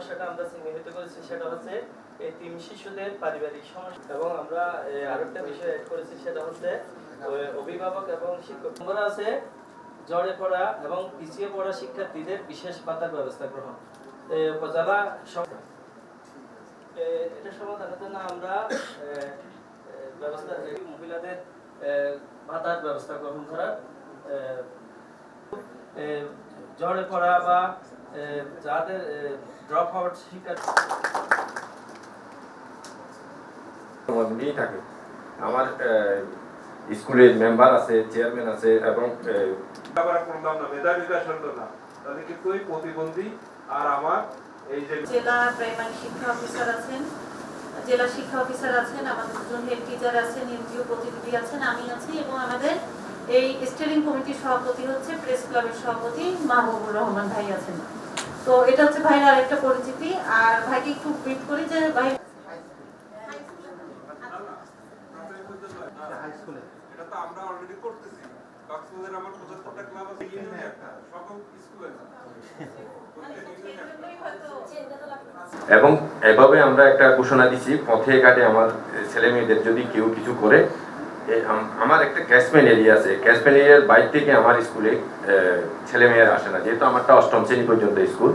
সমস্যাটা আমরা চিহ্নিত করেছি সেটা হচ্ছে এই তিন শিশুদের পারিবারিক সমস্যা। এবং আমরা আরেকটা বিষয় অ্যাড করেছি সেটা হচ্ছে অভিভাবক এবং শিক্ষক। নম্বর আছে জ্বরে পড়া এবং পিছিয়ে পড়া শিক্ষার্থীদের বিশেষ ভাতার ব্যবস্থা গ্রহণ। উপজেলা এটা সমাধানের জন্য আমরা ব্যবস্থা মহিলাদের ভাতার ব্যবস্থা গ্রহণ করার এ, পড়া বা যাদের ড্রপ আউট শিক্ষার্থী নিয়েই থাকে। আমার স্কুলের মেম্বার আছে চেয়ারম্যান আছে এবং আহ, করলাম না মেধা বিকাশ না তাহলে কিন্তু প্রতিবন্ধী আর আমার এই যে জেলা প্রাইমারি শিক্ষা অফিসার আছেন জেলা শিক্ষা অফিসার আছেন আমাদের দুজন হেড টিচার আছেন এনজিও প্রতিনিধি আছেন আমি আছি এবং আমাদের এই স্টিয়ারিং কমিটির সভাপতি হচ্ছে প্রেস ক্লাবের সভাপতি মাহবুবুর রহমান ভাই আছেন। তো এটা হচ্ছে ভাইয়ের আরেকটা পরিচিতি। আর ভাইকে একটু ব্রিফ করি যে ভাই এটা তো আমরা অলরেডি করতেছি। কক্সবাজারে আমার পঁচাত্তরটা ক্লাব আছে ইউনিয়নে একটা। সকল স্কুলে এবং এভাবে আমরা একটা ঘোষণা দিছি পথে ঘাটে আমার ছেলে মেয়েদের যদি কেউ কিছু করে আমার একটা ক্যাশমেন এরিয়া আছে। ক্যাশমেন এরিয়ার বাইর থেকে আমার স্কুলে ছেলে মেয়েরা আসে না। যেহেতু আমারটা অষ্টম শ্রেণি পর্যন্ত স্কুল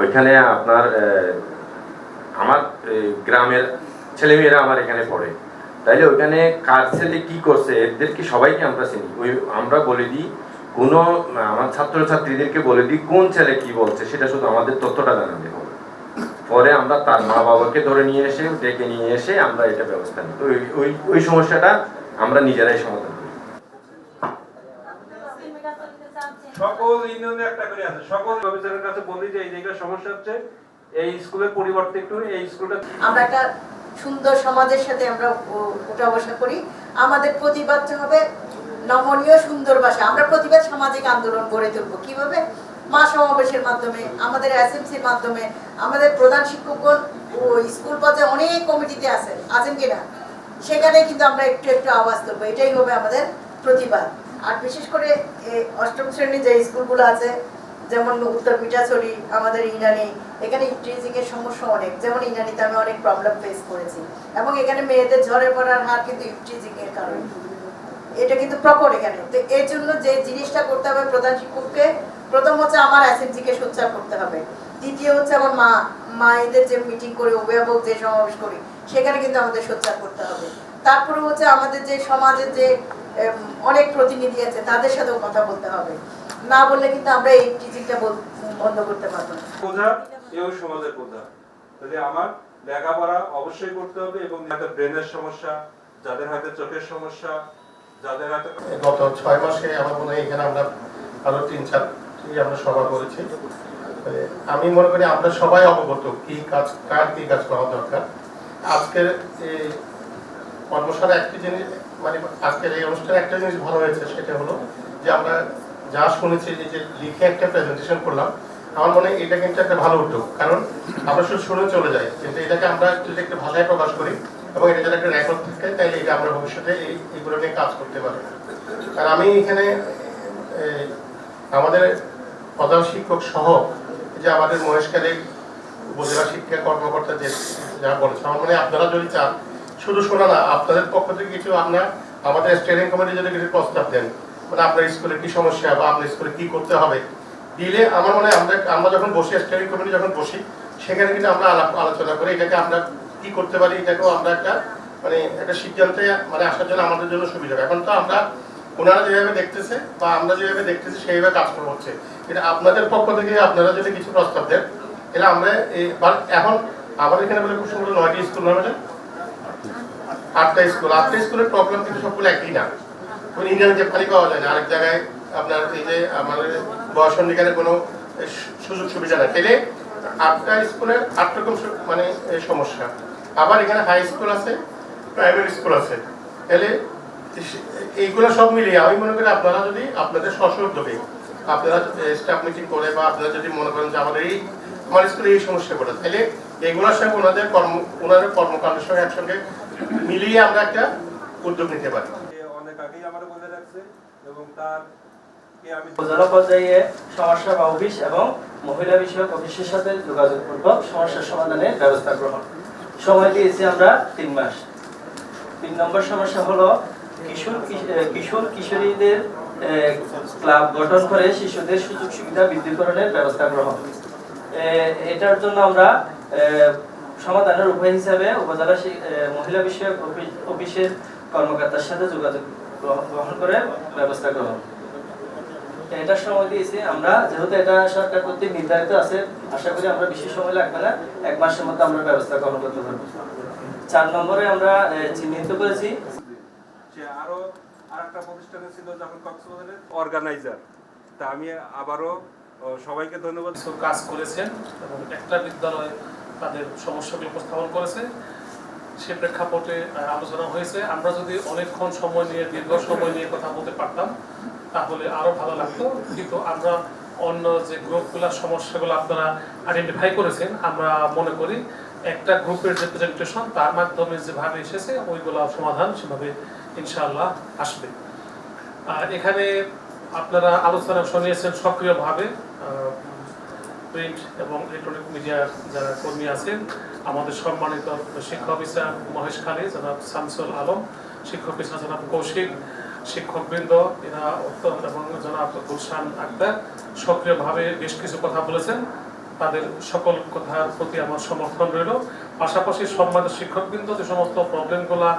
ওইখানে আপনার আমার গ্রামের ছেলেমেয়েরা আমার এখানে পড়ে। তাইলে ওইখানে কার ছেলে কি করছে এদেরকে সবাইকে আমরা চিনি? ওই আমরা বলে দিই, কোনো, আমার ছাত্রছাত্রীদেরকে বলে দিই, কোন ছেলে কি বলছে, সেটা শুধু আমাদের তথ্যটা জানাতে হবে। পরে আমরা তার মা বাবাকে ধরে নিয়ে এসে ডেকে নিয়ে এসে আমরা এটা ব্যবস্থা নিই। তো ওই- ওই ওই সমস্যাটা আমরা নিজেরাই সমাধান করি। সকল ইউনিয়নে একটা করে আছে। সকল অফিসারের কাছে বলি যে এই জায়গায় সমস্যা হচ্ছে এই স্কুলের পরিবর্তে একটু এই স্কুলটা আমরা একটা সুন্দর সমাজের সাথে আমরা উঠা বসা করি। আমাদের প্রতিবাদ হবে নমনীয় সুন্দর ভাষা। আমরা প্রতিবাদ সামাজিক আন্দোলন গড়ে তুলবো। কীভাবে? মা সমাবেশের মাধ্যমে, আমাদের এসএমসির মাধ্যমে, আমাদের প্রধান শিক্ষকগণ ও স্কুল পর্যায়ে অনেক কমিটিতে আছেন। আছেন কিনা? সেখানে কিন্তু আমরা একটু একটু আওয়াজ তুলবো। এটাই হবে আমাদের প্রতিবাদ। আর বিশেষ করে অষ্টম শ্রেণির যে স্কুলগুলো আছে, যেমন উত্তর পিঠাছড়ি, আমাদের ইনানি, এখানে ইন্ট্রিজিং এর সমস্যা অনেক। যেমন ইনানিতে আমি অনেক প্রবলেম ফেস করেছি। এবং এখানে মেয়েদের ঝরে পড়ার হার কিন্তু ইন্ট্রিজিং এর কারণে। এটা কিন্তু প্রকট এখানে। তো এর জন্য যে জিনিসটা করতে হবে প্রধান শিক্ষককে প্রথম হচ্ছে আমার এসএমজি কে সোচ্চার করতে হবে। দ্বিতীয় হচ্ছে আমার মা মায়েদের যে মিটিং করে অভিভাবক যে সমাবেশ করি সেখানে কিন্তু আমাদের সোচ্চার করতে হবে। তারপরে হচ্ছে আমাদের যে সমাজের যে অনেক প্রতিনিধি আছে তাদের সাথেও কথা বলতে হবে। না বললে কিন্তু আমরা এই টিচিংটা বন্ধ করতে পারব না। বোঝা এও সমাজের তাহলে আমার লেখাপড়া অবশ্যই করতে হবে এবং যাদের ব্রেনের সমস্যা যাদের হাতে চোখের সমস্যা যাদের হাতে গত ছয় মাসে আমার মনে হয় এখানে আমরা আরও তিন চারটি আমরা সভা করেছি। আমি মনে করি আমরা সবাই অবগত কি কাজ, কার কি কাজ করা দরকার। আজকের এই কর্মশালা একটি জিনিস মানে আজকের এই অনুষ্ঠানে একটা জিনিস ভালো হয়েছে, সেটা হলো যে আমরা যা শুনেছি যে লিখে একটা প্রেজেন্টেশন করলাম, আমার মনে হয় এটা কিন্তু একটা ভালো উদ্যোগ। কারণ আমরা শুধু শুনে চলে যাই, কিন্তু এটাকে আমরা যদি একটা ভাষায় প্রকাশ করি এবং এটা যদি একটা রেকর্ড থাকে তাহলে এটা আমরা ভবিষ্যতে এই এইগুলো নিয়ে কাজ করতে পারি আর আমি এখানে আমাদের প্রধান শিক্ষক সহ যে আমাদের মহেশকালী উপজেলা শিক্ষা কর্মকর্তা যে যা বলেছে, আমার মনে আপনারা যদি চান, শুধু শোনা না, আপনাদের পক্ষ থেকে কিছু আপনার আমাদের স্টিয়ারিং কমিটি যদি কিছু প্রস্তাব দেন। মানে আপনার স্কুলে কি সমস্যা বা আপনার স্কুলে কি করতে হবে? দিলে আমার মনে হয় আমরা আমরা যখন বসি স্টিয়ারিং কমিটি যখন বসি, সেখানে কিন্তু আমরা আলাপ, আলোচনা করে, এটাকে আমরা কি করতে পারি, এটাকেও আমরা একটা মানে একটা সিদ্ধান্তে মানে আসার জন্য আমাদের জন্য সুবিধা এখন তো আমরা ওনারা যেভাবে দেখতেছে বা আমরা যেভাবে দেখতেছি, সেইভাবে কাজ করা হচ্ছে। এটা আপনাদের পক্ষ থেকে আপনারা যদি কিছু প্রস্তাব দেন, তাহলে আমরা এই এখন আমাদের এখানে বলে খুব সুন্দর নয়টি স্কুল না আটটা স্কুল। আটটা স্কুলের প্রবলেম কিন্তু সবগুলো একই না। ওই ইন্ডিয়ান যে পানি পাওয়া যায় না। আরেক জায়গায় আপনার এই যে আমাদের বয়সন্ধিকারে কোনো সুযোগ সুবিধা না তাহলে আটটা স্কুলের আট রকম মানে সমস্যা। আবার এখানে হাই স্কুল আছে প্রাইমারি স্কুল আছে। তাহলে এইগুলো সব মিলিয়ে আমি মনে করি আপনারা যদি আপনাদের স্বস্ব উদ্যোগে আপনারা স্টাফ মিটিং করে বা আপনারা যদি মনে করেন যে আমাদের এই আমার স্কুলে এই সমস্যাগুলো তাহলে এগুলোর সঙ্গে ওনাদের কর্ম ওনাদের কর্মকাণ্ডের সঙ্গে একসঙ্গে মিলিয়ে আমরা একটা উদ্যোগ নিতে পারি। অনেক আগেই আমার বলে রাখছে এবং তার উপজেলা পর্যায়ে সমস্যা বা অফিস এবং মহিলা বিষয়ক অফিসের সাথে যোগাযোগ পূর্বক সমস্যার সমাধানের ব্যবস্থা গ্রহণ। সময় দিয়েছি আমরা তিন মাস। তিন নম্বর সমস্যা হলো কিশোর কিশোর কিশোরীদের ক্লাব গঠন করে শিশুদের সুযোগ সুবিধা ব্যবস্থা গ্রহণ এটার জন্য আমরা সমাধানের উপায় হিসাবে উপজেলা মহিলা বিষয়ক অফিসের কর্মকর্তার সাথে যোগাযোগ গ্রহণ করে ব্যবস্থা গ্রহণ সময় দিয়েছি। আমরা, যেহেতু এটা সরকার কর্তৃক নির্ধারিত আছে, আশা করি আমরা বেশি সময় লাগবে না। এক মাসের মধ্যে আমরা ব্যবস্থা গ্রহণ করতে পারব। চার নম্বরে আমরা চিহ্নিত করেছি সে আরও প্রতিষ্ঠানে ছিল যখন কক্সবাজারের অর্গানাইজার। তা আমি আবারও সবাইকে ধন্যবাদ। কাজ করেছেন এবং একটা বিদ্যালয় তাদের উপস্থাপন করেছে। সে প্রেক্ষাপটে আলোচনা হয়েছে। আমরা যদি অনেকক্ষণ সময় নিয়ে, দীর্ঘ সময় নিয়ে কথা বলতে পারতাম, তাহলে আরও ভালো লাগতো। কিন্তু আমরা অন্য যে গ্রুপগুলোর সমস্যাগুলো আপনারা আইডেন্টিফাই করেছেন, আমরা মনে করি একটা গ্রুপের যে প্রেজেন্টেশন তার মাধ্যমে যেভাবে এসেছে ওইগুলো সমাধান সেভাবে ইনশাআল্লাহ আসবে। আর এখানে আপনারা আলোচনা শুনিয়েছেন সক্রিয়ভাবে প্রিন্ট এবং ইলেকট্রনিক মিডিয়ার যারা কর্মী আছেন, আমাদের সম্মানিত শিক্ষা অফিসার মহেশ খালি, জনাব শামসুল আলম, শিক্ষক অফিসার জনাব কৌশিক, শিক্ষকবৃন্দ, এরা অত্যন্ত এবং জনাব গুলশান আক্তার সক্রিয়ভাবে বেশ কিছু কথা বলেছেন। তাদের সকল কথার প্রতি আমার সমর্থন রইল। পাশাপাশি সম্মানিত শিক্ষকবৃন্দ, যে সমস্ত প্রবলেমগুলা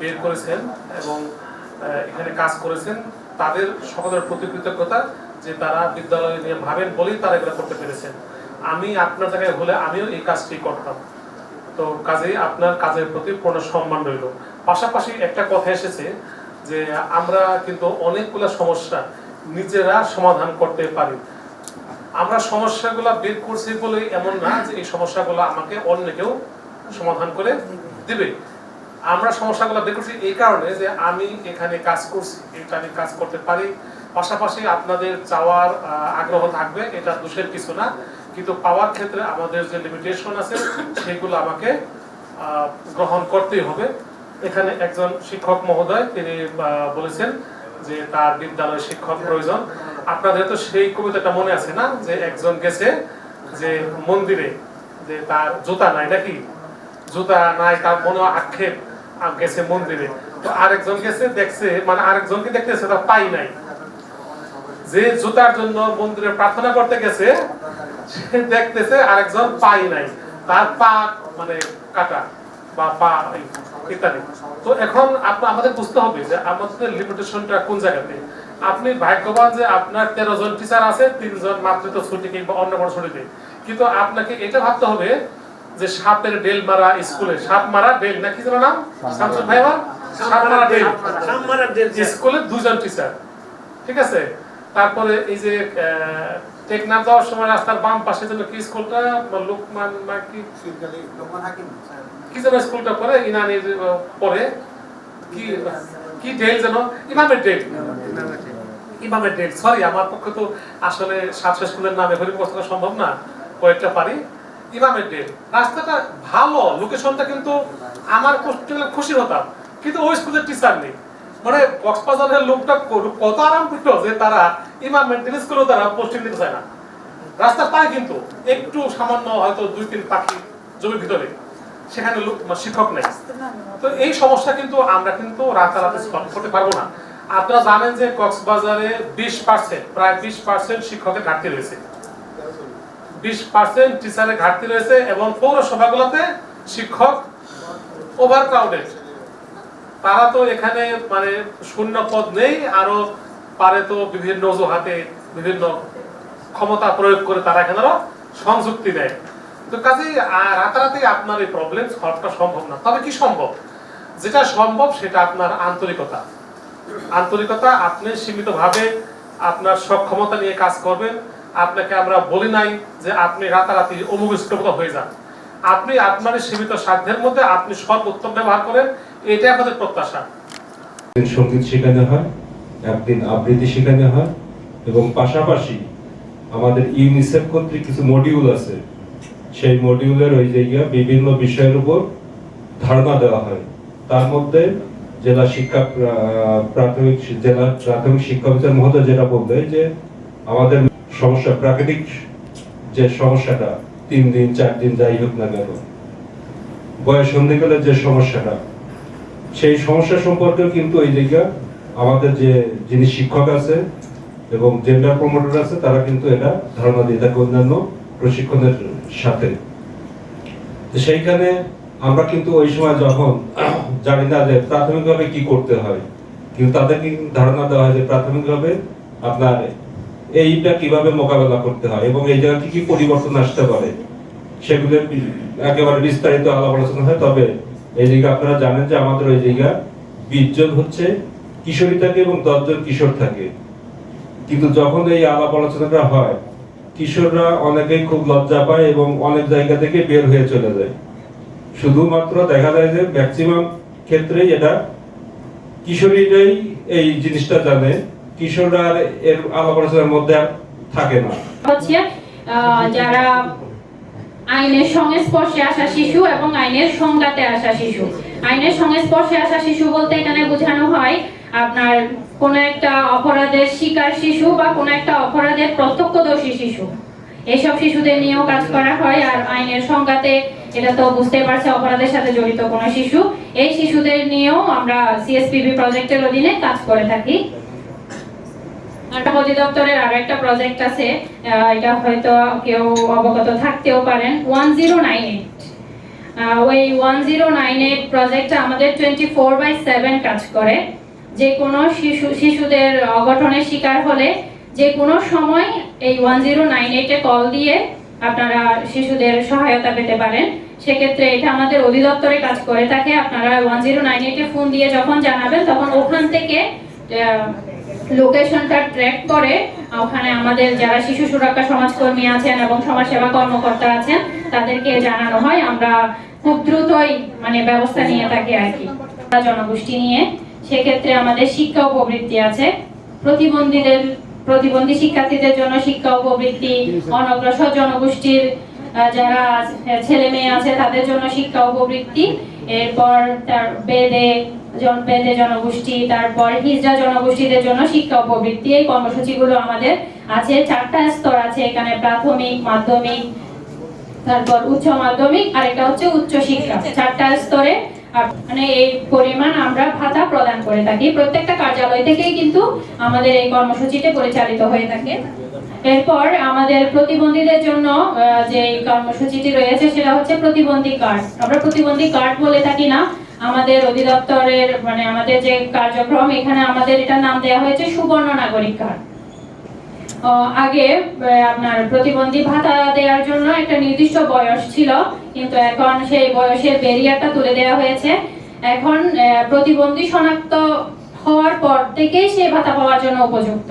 বের করেছেন এবং এখানে কাজ করেছেন, তাদের সকলের প্রতি কৃতজ্ঞতা যে তারা বিদ্যালয় নিয়ে ভাবেন বলেই তারা এগুলো করতে পেরেছেন। আমি আপনার জায়গায় হলে আমিও এই কাজটি করতাম। তো কাজেই আপনার কাজের প্রতি পূর্ণ সম্মান রইল। পাশাপাশি একটা কথা এসেছে যে আমরা কিন্তু অনেকগুলো সমস্যা নিজেরা সমাধান করতে পারি। আমরা সমস্যাগুলো বের করছি বলে এমন না যে এই সমস্যাগুলো আমাকে অন্য কেউ সমাধান করে দিবে। আমরা সমস্যাগুলো দেখেছি এই কারণে যে আমি এখানে কাজ করছি আমি কাজ করতে পারি। পাশাপাশি আপনাদের চাওয়ার আগ্রহ থাকবে, এটা দোষের কিছু না। কিন্তু পাওয়ার ক্ষেত্রে আমাদের যে লিমিটেশন আছে, সেগুলো আমাকে গ্রহণ করতেই হবে। এখানে একজন শিক্ষক মহোদয়, তিনি বলেছেন যে তার বিদ্যালয়ে শিক্ষক প্রয়োজন। আপনাদের তো সেই কবিতাটা মনে আছে না, যে একজন গেছে যে মন্দিরে, যে তার জুতা নাই নাকি? জুতা নাই, তার মনে আক্ষেপ। গেছে মন্দিরে। তো আরেকজন গেছে, দেখছে মানে আরেকজনকে দেখতেছে তার পাই নাই। যে জুতার জন্য মন্দিরে প্রার্থনা করতে গেছে, সে দেখতেছে আরেকজন পাই নাই। তার পা মানে কাটা বা পা ইত্যাদি। তো এখন আপনার আমাদের বুঝতে হবে যে আমাদের লিমিটেশনটা কোন জায়গাতে? আপনি ভাগ্যবান যে আপনার তেরো জন টিচার আছে, তিনজন মাতৃত্ব ছুটি কিংবা অন্য কোনো ছুটিতে। কিন্তু আপনাকে এটা ভাবতে হবে যে সাপের ডেল মারা স্কুলে। সাপ মারা ডেল না কি যেন নাম? শামসুল ভাই আমার সাপ মারা ডেল স্কুলে দুজন টিচার ঠিক আছে? তারপরে এই যে টেকনাফ যাওয়ার সময় রাস্তার বাম পাশে যেন কি স্কুলটা? লোকমান না কি? কি যেন স্কুলটা পরে ইনানির পরে কি কি ডেল যেন? ইমামের ডেল ইমামের ডেল সরি আমার পক্ষে তো আসলে সাতশো স্কুলের নামে হরি মুখস্থ সম্ভব না। কয়েকটা পারি। ইমামের ডেল রাস্তাটা ভালো লোকেশনটা কিন্তু আমার খুশি হতাম কিন্তু ওই স্কুলের টিচার নেই। মানে কক্সবাজারের লোকটা কত আরাম পেল যে তারা ইমাম মেন্টেন স্কুলেও তারা পোস্টিং দিতে চায় না। রাস্তা পায় কিন্তু, একটু সামান্য হয়তো দুই তিন পাখি জমির ভিতরে। সেখানে লোক মানে শিক্ষক নেই। তো এই সমস্যা কিন্তু আমরা কিন্তু রাতারাতি সলভ করতে পারব না। আপনারা জানেন যে কক্সবাজারে বিশ পার্সেন্ট প্রায় বিশ পার্সেন্ট শিক্ষকের ঘাটতি রয়েছে। বিশ পার্সেন্ট টিচারের ঘাটতি রয়েছে এবং পৌরসভাগুলোতে শিক্ষক ওভার ক্রাউডেড তারা তো এখানে মানে শূন্য পদ নেই, আরও পারে তো বিভিন্ন অজুহাতে বিভিন্ন ক্ষমতা প্রয়োগ করে তারা এখানে সংযুক্তি দেয়। তো কাজেই রাতারাতি আপনার এই প্রবলেম সলভটা সম্ভব না। তবে কি সম্ভব? যেটা সম্ভব সেটা আপনার আন্তরিকতা। আন্তরিকতা আপনি সীমিতভাবে আপনার সক্ষমতা নিয়ে কাজ করবেন। আপনাকে আমরা বলি নাই যে আপনি রাতারাতি অমুক স্কুল হয়ে যান। আপনি আপনার সীমিত সাধ্যের মধ্যে আপনি সর্বোত্তম ব্যবহার করেন, এটাই আমাদের প্রত্যাশা। সংগীত শেখানো হয়, একদিন আবৃত্তি শেখানো হয় এবং পাশাপাশি আমাদের ইউনিসেফ কর্তৃক কিছু মডিউল আছে। সেই মডিউলের ওই জায়গা বিভিন্ন বিষয়ের উপর ধারণা দেওয়া হয়। তার মধ্যে জেলা শিক্ষা প্রা- প্রাথমিক, জেলা প্রাথমিক শিক্ষা অফিসার মহোদয় যেটা বলবে যে আমাদের সমস্যা প্রাকৃতিক যে সমস্যাটা, তিন দিন, চার দিন, যাই হোক না কেন, বয়স সন্ধিকালের যে সমস্যাটা, সেই সমস্যা সম্পর্কেও কিন্তু এই জায়গা আমাদের যে যিনি শিক্ষক আছে এবং জেন্ডার প্রমোটার আছে, তারা কিন্তু এটা ধারণা দিয়ে থাকে অন্যান্য প্রশিক্ষণের সাথে। সেইখানে আমরা কিন্তু ওই সময় যখন জানি না যে প্রাথমিকভাবে কি করতে হয়, কিন্তু তাদের কিন্তু ধারণা দেওয়া হয় যে প্রাথমিকভাবে আপনার এইটা কীভাবে মোকাবেলা করতে হয় এবং এই জায়গা কি কি পরিবর্তন আসতে পারে সেগুলোর বি- একেবারে বিস্তারিত আলাপ আলোচনা হয়। তবে এই জায়গা আপনারা জানেন যে আমাদের ওই জায়গা বিশজন হচ্ছে, কিশোরী থাকে এবং দশজন কিশোর থাকে। কিন্তু যখন এই আলাপ আলোচনাটা হয়, কিশোররা অনেকেই খুব লজ্জা পায় এবং অনেক জায়গা থেকে বের হয়ে চলে যায়। শুধুমাত্র দেখা যায় যে ম্যাক্সিমাম ক্ষেত্রেই এটা কিশোরীরাই এই জিনিসটা জানে। কিশোররা এর আলাপ মধ্যে থাকে না। হচ্ছে যারা আইনের সংস্পর্শে আসা শিশু এবং আইনের সংঘাতে আসা শিশু। আইনের সংস্পর্শে আসা শিশু বলতে এখানে বোঝানো হয় আপনার কোন একটা অপরাধের শিকার শিশু বা কোন একটা অপরাধের প্রত্যক্ষদর্শী শিশু। এইসব শিশুদের নিয়েও কাজ করা হয় আর আইনের সংঘাতে এটা তো বুঝতে পারছে, অপরাধের সাথে জড়িত কোনো শিশু। এই শিশুদের নিয়েও আমরা সিএসপিবি প্রজেক্টের অধীনে কাজ করে থাকি। একটা অধিদপ্তরের আরও একটা প্রজেক্ট আছে এটা হয়তো কেউ অবগত থাকতেও পারেন ওয়ান জিরো নাইন এইট ওই ওয়ান জিরো নাইন এইট প্রজেক্টটা আমাদের টোয়েন্টি ফোর বাই সেভেন কাজ করে। যে কোনো শিশু, শিশুদের অঘটনের শিকার হলে যে কোনো সময় এই ওয়ান জিরো নাইন এইটে কল দিয়ে আপনারা শিশুদের সহায়তা পেতে পারেন। সেক্ষেত্রে এটা আমাদের অধিদপ্তরে কাজ করে। থাকে আপনারা ওয়ান জিরো নাইন এইটে ফোন দিয়ে যখন জানাবেন, তখন ওখান থেকে লোকেশনটা ট্র্যাক করে ওখানে আমাদের যারা শিশু সুরক্ষা সমাজকর্মী আছেন এবং সমাজসেবা কর্মকর্তা আছেন, তাদেরকে জানানো হয়, আমরা খুব দ্রুতই মানে ব্যবস্থা নিয়ে থাকি আর কি। জনগোষ্ঠী নিয়ে। সেক্ষেত্রে আমাদের শিক্ষা ও প্রবৃত্তি আছে। প্রতিবন্ধীদের, প্রতিবন্ধী শিক্ষার্থীদের জন্য শিক্ষা উপবৃত্তি, অনগ্রসর জনগোষ্ঠীর যারা ছেলে মেয়ে আছে, তাদের জন্য শিক্ষা ও প্রবৃত্তি এরপর তার বেদে জন বেদে জনগোষ্ঠী, তারপর হিজড়া জনগোষ্ঠীদের জন্য শিক্ষা ও প্রবৃত্তি এই কর্মসূচিগুলো আমাদের আছে। চারটা স্তর আছে এখানে, প্রাথমিক, মাধ্যমিক, তারপর উচ্চ মাধ্যমিক, আর এটা হচ্ছে উচ্চ শিক্ষা। চারটা স্তরে মানে এই পরিমাণ আমরা ভাতা প্রদান করে থাকি। প্রত্যেকটা কার্যালয় থেকেই কিন্তু আমাদের এই কর্মসূচিটা পরিচালিত হয়ে থাকে। এরপর আমাদের প্রতিবন্ধীদের জন্য যে কর্মসূচিটি রয়েছে সেটা হচ্ছে প্রতিবন্ধী কার্ড। আমরা প্রতিবন্ধী কার্ড বলে থাকি না। আমাদের অধিদপ্তরের মানে আমাদের যে কার্যক্রম, এখানে আমাদের এটা নাম দেওয়া হয়েছে সুবর্ণ নাগরিক কার্ড। আগে আপনার প্রতিবন্ধী ভাতা দেওয়ার জন্য একটা নির্দিষ্ট বয়স ছিল, কিন্তু এখন সেই বয়সের ব্যারিয়ারটা তুলে দেওয়া হয়েছে। এখন প্রতিবন্ধী শনাক্ত হওয়ার পর থেকেই সে ভাতা পাওয়ার জন্য উপযুক্ত।